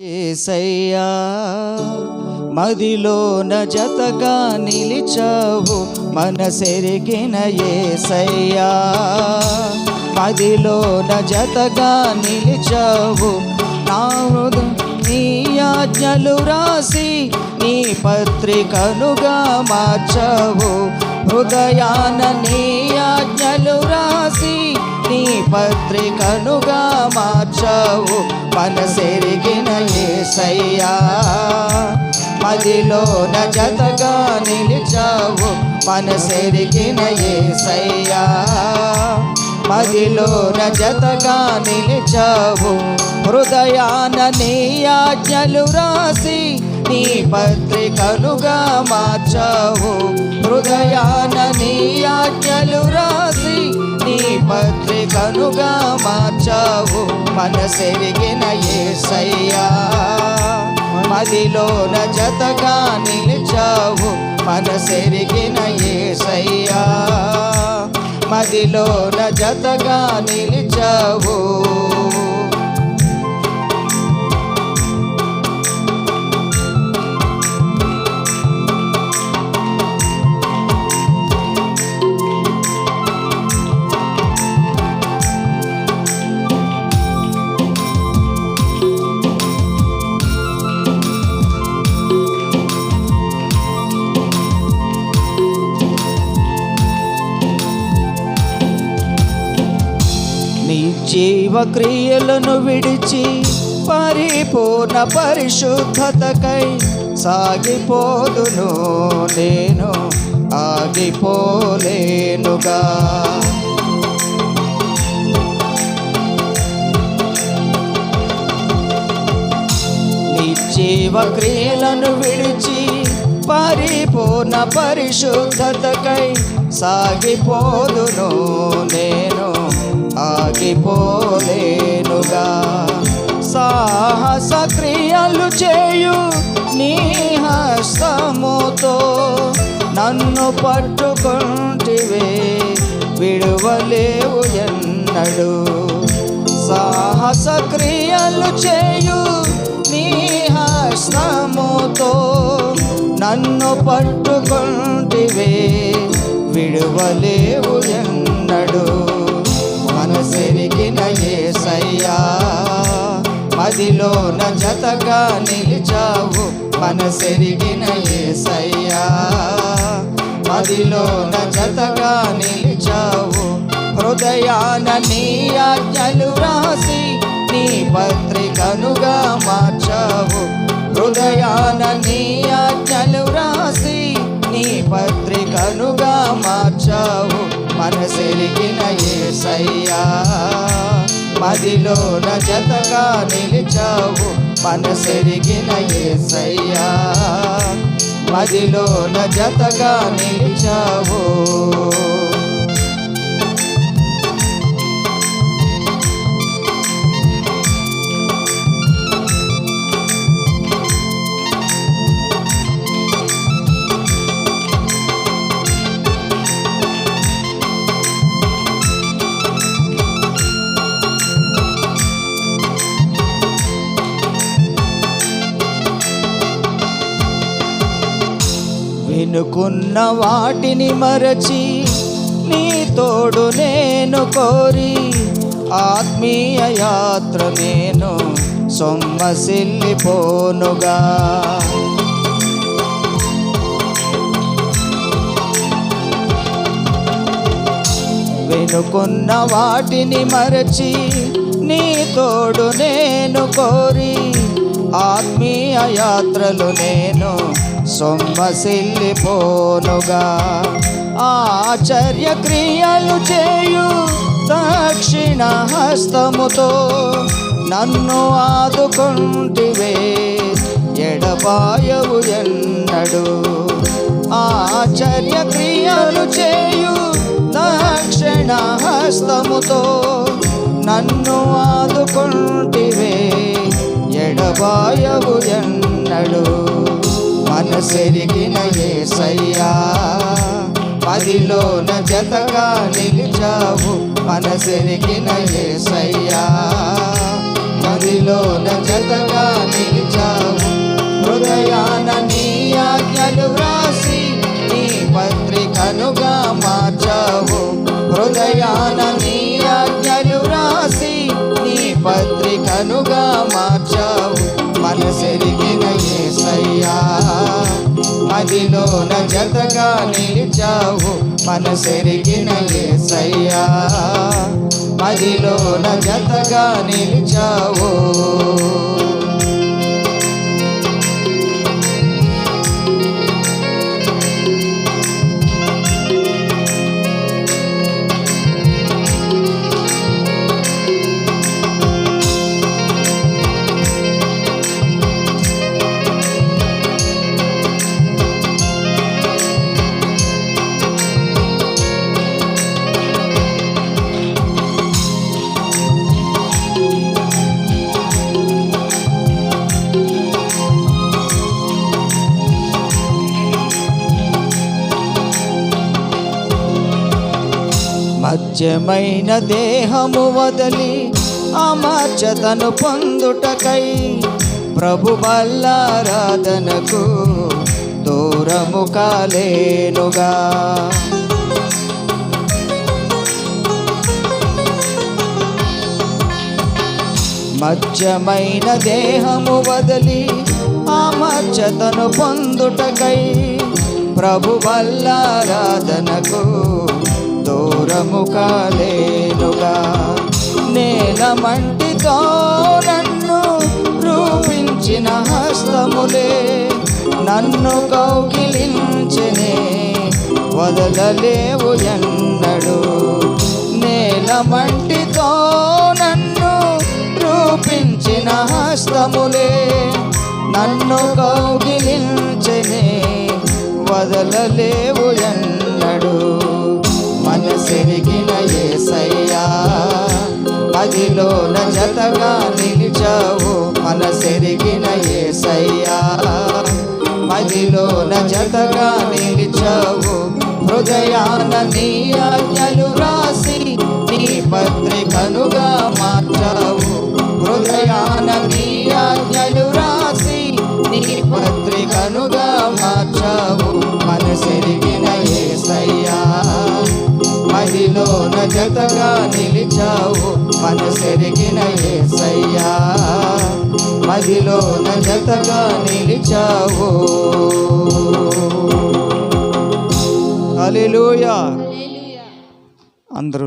ఏసయ్యా మదిలోన జతగా నిలిచావు మనసెరిగిన ఏసయ్యా. మదిలోన జతగా నిలిచావు నా నీ ఆజ్ఞలు రాసి నీ పత్రికనుగా మార్చావు. హృదయాన నీ ఆజ్ఞలు రాసి నీ పత్రికనుగా మార్చావు మనసెరిగిన ఏసయ్యా మదిలోన జతగా నిలిచావు మనసెరిగిన ఏసయ్యా మదిలోన జతగా నిలిచావు హృదయాన నీ ఆజ్ఞలు రాసి నీ పత్రికలుగా మార్చావు. హృదయాన నీ ఆజ్ఞలు రాసి నీ పత్రికనుగా మార్చావు. మనసెరిగిన సై మదిలోన జతగా నిలిచావు. మనసెరిగిన ఏసయ్యా. మదిలోన జతగా నిలిచావు. పాపక్రియలను విడిచి పరిపూర్ణ పరిశుద్ధతకై సాగిపోదును నేను ఆగిపోలేనుగా. నీ జీవ క్రియలను విడిచి పరిపూర్ణ పరిశుద్ధతకై సాగిపోదును నేను ఆగిపోలేనుగా సాహస క్రియలు చేయు నీ హస్తముతో నన్ను పట్టుకుంటివే విడువలేవు ఎన్నడు. సాహస క్రియలు చేయు నీ హస్తముతో నన్ను పట్టుకుంటివే విడువలేవు ఎన్నడు. ఏసయ్యా మదిలోన జతగా నిలిచావు మనసెరిగిన ఏసయ్యా. మదిలోన జతగా నిలిచావు హృదయాన నీ ఆజ్ఞలు రాసి నీ పత్రికనుగా మార్చావు. హృదయాన నీ ఆజ్ఞలు రాసి నీ పత్రికనుగా మార్చావు మనసెరిగిన ఏసయ్యా. మదిలోన జతగా నిలిచావు. మనసెరిగిన ఏసయ్యా. మదిలోన జతగా నిలిచావు. వెనుకున్న వాటిని మరచి నీ తోడు నేను కోరి ఆత్మీయ యాత్ర నేను సొమ్మసిల్లిపోనుగా. వెనుకున్న వాటిని మరచి నీ తోడు నేను కోరి ఆత్మీయ యాత్రలు నేను సొమ్మసిల్లిపోనుగా ఆచర్య క్రియలు చేయు దక్షిణ హస్తముతో నన్ను ఆదుకుంటివే. ఎడబాయవు ఎన్నడు. ఆచర్య క్రియలు చేయు దక్షిణ హస్తముతో నన్ను ఆదుకుంటివే. ఎడబాయవు ఎన్నడు. మనసెరిగిన ఏసయ్యా. పదిలోన జతగా నిలిచావు మనసెరిగిన ఏసయ్యా. మదిలోన జతగా నిలిచావు. మనసెరిగిన ఏసయ్యా మదిలోన జతగా నిలిచావు. మధ్యమైన దేహము వదలి అమర్చతను పొందుటకై ప్రభు వల్లారాధనకు దూరము కాలేనుగా. మధ్యమైన దేహము వదలి అమర్చతను పొందుటకై ప్రభు వల్లారాధనకు దూరము కాలేనుగా నేల మంటితో నన్ను రూపించిన హస్తములే నన్ను కౌగిలించనే వదలలేవు ఎన్నడు. నేల మంటితో నన్ను రూపించిన హస్తములే నన్ను కౌగిలించనే వదలలేవు ఎన్నడు. మదిలోన జతగా నిలిచావు మనసెరిగిన ఏసయ్యా. మదిలోన జతగా నిలిచావు హృదయాన నీ ఆజ్ఞలు రాసి నీ పత్రికనుగా మార్చావు. హృదయాన జతగా నిలిచావు. మనసెరిగిన ఏసయ్యా మదిలోన జతగా నిలిచావు. హల్లెలూయా. అందరూ